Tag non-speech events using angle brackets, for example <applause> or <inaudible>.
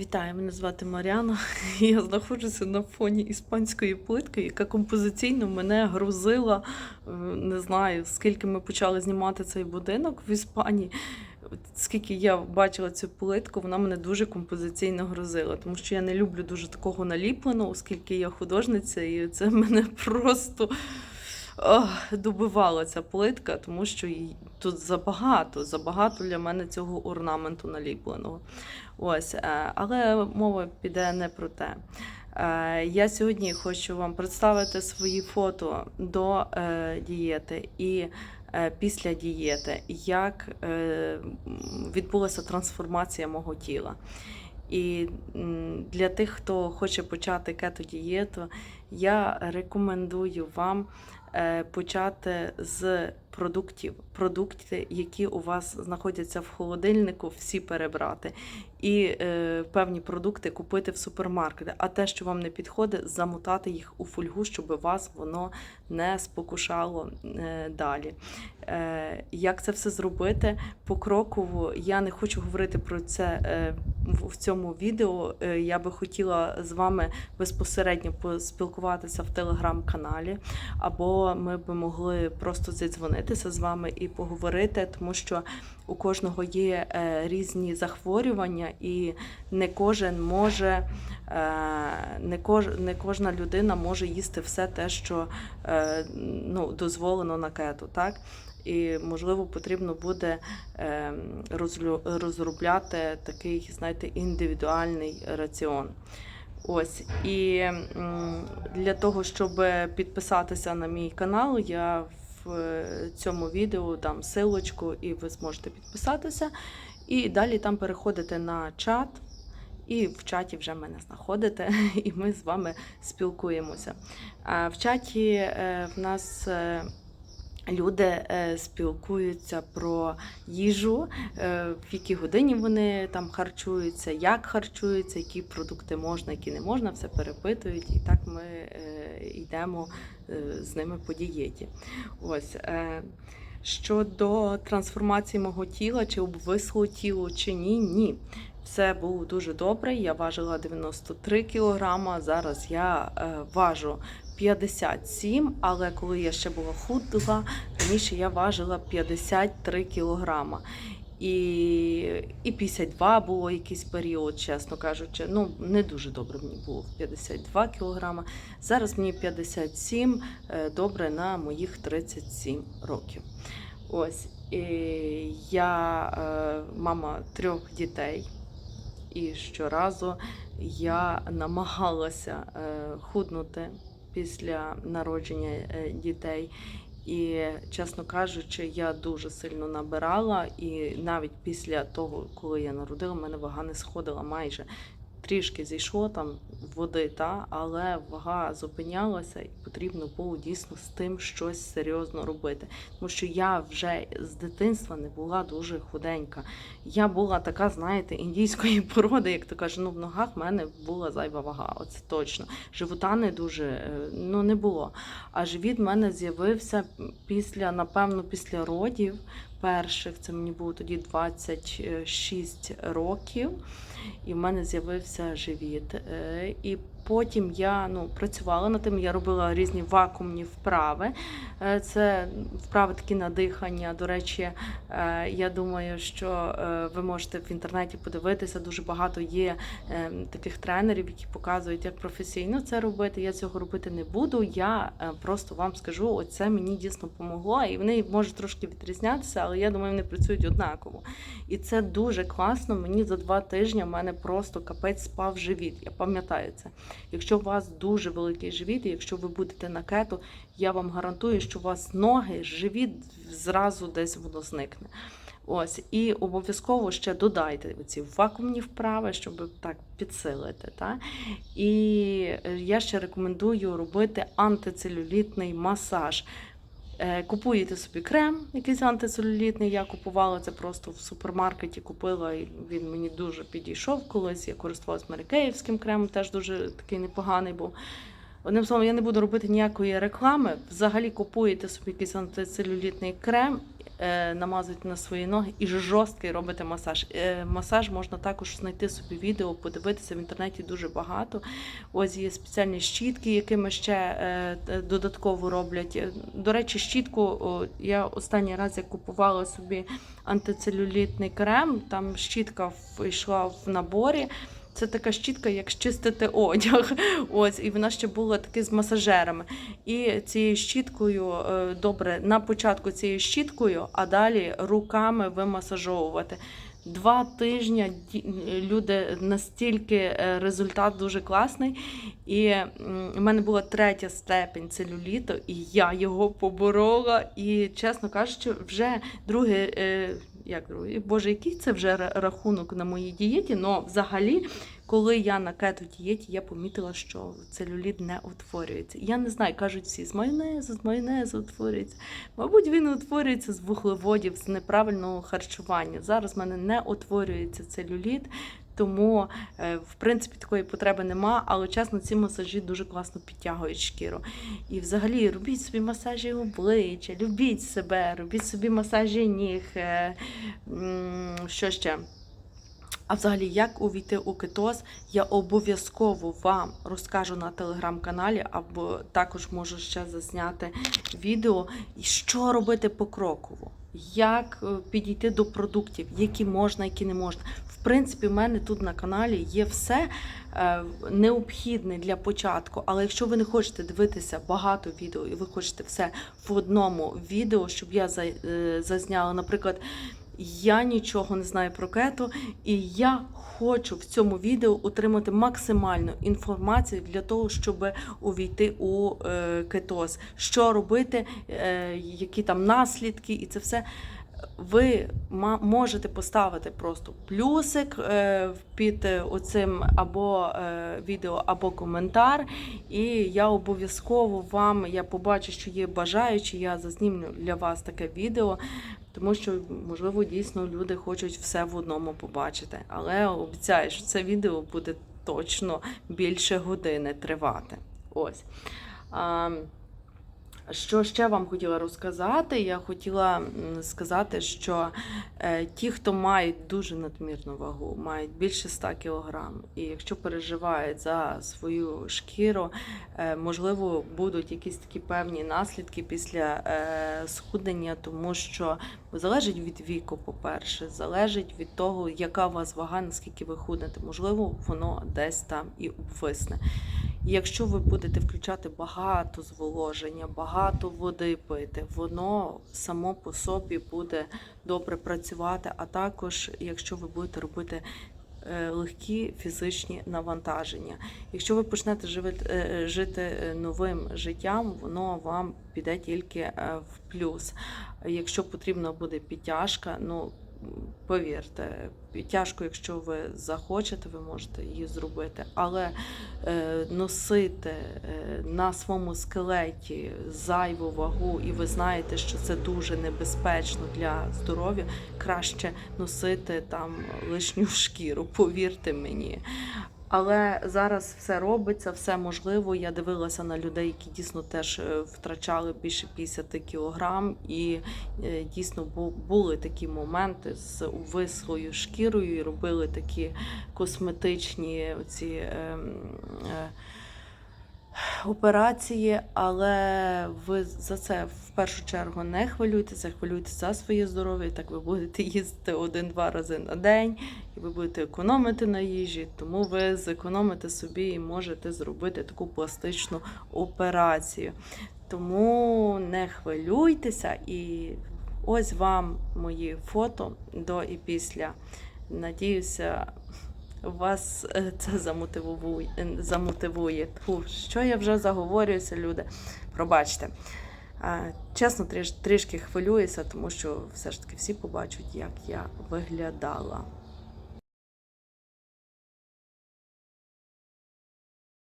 Вітаю, мене звати Мар'яна. <laughs> Я знаходжуся на фоні іспанської плитки, яка композиційно мене грузила. е, Не знаю, скільки ми почали знімати цей будинок в Іспанії. Скільки я бачила цю плитку, вона мене дуже композиційно грузила, тому що я не люблю дуже такого наліпленого, оскільки я художниця, і це <laughs> мене просто добивала ця плитка, тому що тут забагато, забагато для мене цього орнаменту наліпленого. Ось, е, але мова піде не про те. Е, Я сьогодні хочу вам представити свої фото до е, дієти і після дієти, як відбулася трансформація мого тіла. І для тих, хто хоче почати кето-дієту, я рекомендую вам е, почати з продуктів. Продукти, які у вас знаходяться в холодильнику, всі перебрати. І е, певні продукти купити в супермаркеті. А те, що вам не підходить, замотати їх у фольгу, щоб вас воно не спокушало е, далі. Е, як це все зробити? Покроково я не хочу говорити про це е, в цьому відео. Е, Я би хотіла з вами безпосередньо поспілкуватися в телеграм-каналі, або ми би могли просто зідзвонитися з вами і поговорити, тому що у кожного є е, різні захворювання, і не кожен може, е, не, кож, не кожна людина може їсти все те, що е, ну, дозволено на кету. Так? І, можливо, потрібно буде розробляти такий, знаєте, індивідуальний раціон. Ось і для того, щоб підписатися на мій канал, я в е, цьому відео дам силочку, і ви зможете підписатися. І далі там переходите на чат, і в чаті вже мене знаходите, <laughs> і ми з вами спілкуємося. В чаті е, в нас. Люди е, спілкуються про їжу, е, в якій годині вони там харчуються, як харчуються, які продукти можна, які не можна, все перепитують. І так ми е, йдемо з ними по дієті. Ось. Щодо трансформації мого тіла, чи обвисло тіло, чи ні, ні. Все було дуже добре. Я важила 93 кілограма. Зараз я важу 57, але коли я ще була худла, раніше я важила 53 кілограма. І, і 52 було якийсь період, чесно кажучи. Ну, не дуже добре мені було 52 кілограма. Зараз мені 57, е, добре на моїх 37 років. Ось. І я е, мама трьох дітей. І щоразу я намагалася е, худнути після народження е, дітей. І, чесно кажучи, я дуже сильно набирала, і навіть після того, коли я народила, в мене вага не сходила майже. Трішки зійшло там води, та, але вага зупинялася, і потрібно було дійсно з тим щось серйозно робити. Тому що я вже з дитинства не була дуже худенька. Я була така, знаєте, індійської <laughs> породи, як то каже, ну в ногах в мене була зайва вага, оце точно. Живота не дуже е, ну, не було. А живіт в мене з'явився після, напевно, після родів перших. Це мені було тоді 26 років. І в мене з'явився живіт. Е, І потім я ну, працювала над тим, я робила різні вакуумні вправи. Е, Це вправи такі на дихання. До речі, е, я думаю, що е, ви можете в інтернеті подивитися. Дуже багато є таких тренерів, які показують, як професійно це робити. Я цього робити не буду. Я просто вам скажу, оце мені дійсно помогло, і вони можуть трошки відрізнятися, але я думаю, вони працюють однаково. І це дуже класно. Мені за два тижні в мене просто капець спав живіт. Я пам'ятаю це. Якщо у вас дуже великий живіт, і якщо ви будете на кету, я вам гарантую, що у вас ноги, живіт зразу десь воно зникне. Ось, і обов'язково ще додайте ці вакуумні вправи, щоб так підсилити. Та? І е, я ще рекомендую робити антицелюлітний масаж. Е, Купуєте собі крем, якийсь антицелюлітний. Я купувала це просто в супермаркеті, купила, і він мені дуже підійшов колись. Я користувалася Марикеївським кремом, теж дуже такий непоганий був. Одним словом, я не буду робити ніякої реклами. Взагалі купуєте собі якийсь антицелюлітний крем, е, намазуєте на свої ноги і жорсткий робите масаж. Е, масаж можна також знайти собі відео, подивитися в інтернеті дуже багато. Ось є спеціальні щітки, якими ще е, додатково роблять. До речі, щітку я останній раз я купувала собі антицелюлітний крем, там щітка йшла в наборі. Це така щітка, як чистити одяг. <laughs> Ось, і вона ще була таки з масажерами. І цією щіткою е, добре на початку цією щіткою, а далі руками вимасажовувати. Два тижні люди настільки е, результат дуже класний. І в мене була третя степень целюліту, і я його поборола. І, чесно кажучи, вже друге. Як? Боже, який це вже рахунок на моїй дієті? Ну, взагалі, коли я на кето дієті, я помітила, що целюліт не утворюється. Я не знаю, кажуть всі, з майонезу, з майонезу утворюється. Мабуть, він утворюється з вуглеводів, з неправильного харчування. Зараз в мене не утворюється целюліт, тому, е, в принципі, такої потреби нема, але чесно, ці масажі дуже класно підтягують шкіру. І взагалі робіть собі масажі обличчя, любіть себе, робіть собі масажі ніг. е, Що ще? А взагалі, як увійти у кетоз, я обов'язково вам розкажу на телеграм-каналі, або також можу ще засняти відео, що робити покроково, як е, підійти до продуктів, які можна, які не можна. В принципі, в мене тут на каналі є все е, необхідне для початку. Але якщо ви не хочете дивитися багато відео, і ви хочете все в одному відео, щоб я е, зазняла, наприклад. Я нічого не знаю про кето, і я хочу в цьому відео отримати максимальну інформацію для того, щоб увійти у е, кетоз. Що робити, е, які там наслідки, і це все. Ви можете поставити просто плюсик е, під е, оцим або е, відео, або коментар. І я обов'язково вам, я побачу, що є бажаючі, я зазнімлю для вас таке відео. Тому що, можливо, дійсно люди хочуть все в одному побачити. Але обіцяю, що це відео буде точно більше години тривати. Ось. Що ще вам хотіла розказати? Я хотіла сказати, що е, ті, хто мають дуже надмірну вагу, мають більше 100 кг, і якщо переживають за свою шкіру, е, можливо, будуть якісь такі певні наслідки після е, схуднення, тому що залежить від віку, по-перше, залежить від того, яка у вас вага, наскільки ви худнете. Можливо, воно десь там і обвисне. Якщо ви будете включати багато зволоження, багато води пити, воно само по собі буде добре працювати. А також, якщо ви будете робити легкі фізичні навантаження. Якщо ви почнете е, жити е, новим життям, воно вам піде тільки е, в плюс. Якщо потрібна буде підтяжка, ну повірте, тяжко, якщо ви захочете, ви можете її зробити. Але е, носити е, на своєму скелеті зайву вагу, і ви знаєте, що це дуже небезпечно для здоров'я, краще носити там лишню <laughs> шкіру, повірте мені. Але зараз все робиться, все можливо. Я дивилася на людей, які дійсно теж е, втрачали більше 50 кілограм, і е, дійсно були такі моменти з вислою шкірою, і робили такі косметичні ці. Е, е, Операції, але ви за це в першу чергу не хвилюйтеся, хвилюйтеся за своє здоров'я. Так ви будете їсти один-два рази на день, і ви будете економити на їжі, тому ви зекономите собі і можете зробити таку пластичну операцію. Тому не хвилюйтеся, і ось вам мої фото до і після. Надіюся, вас е, це замотивує. е, замотивує. Фу, що я вже заговорююся, люди? Пробачте. Чесно, трішки хвилююся, тому що все ж таки всі побачать, як я виглядала.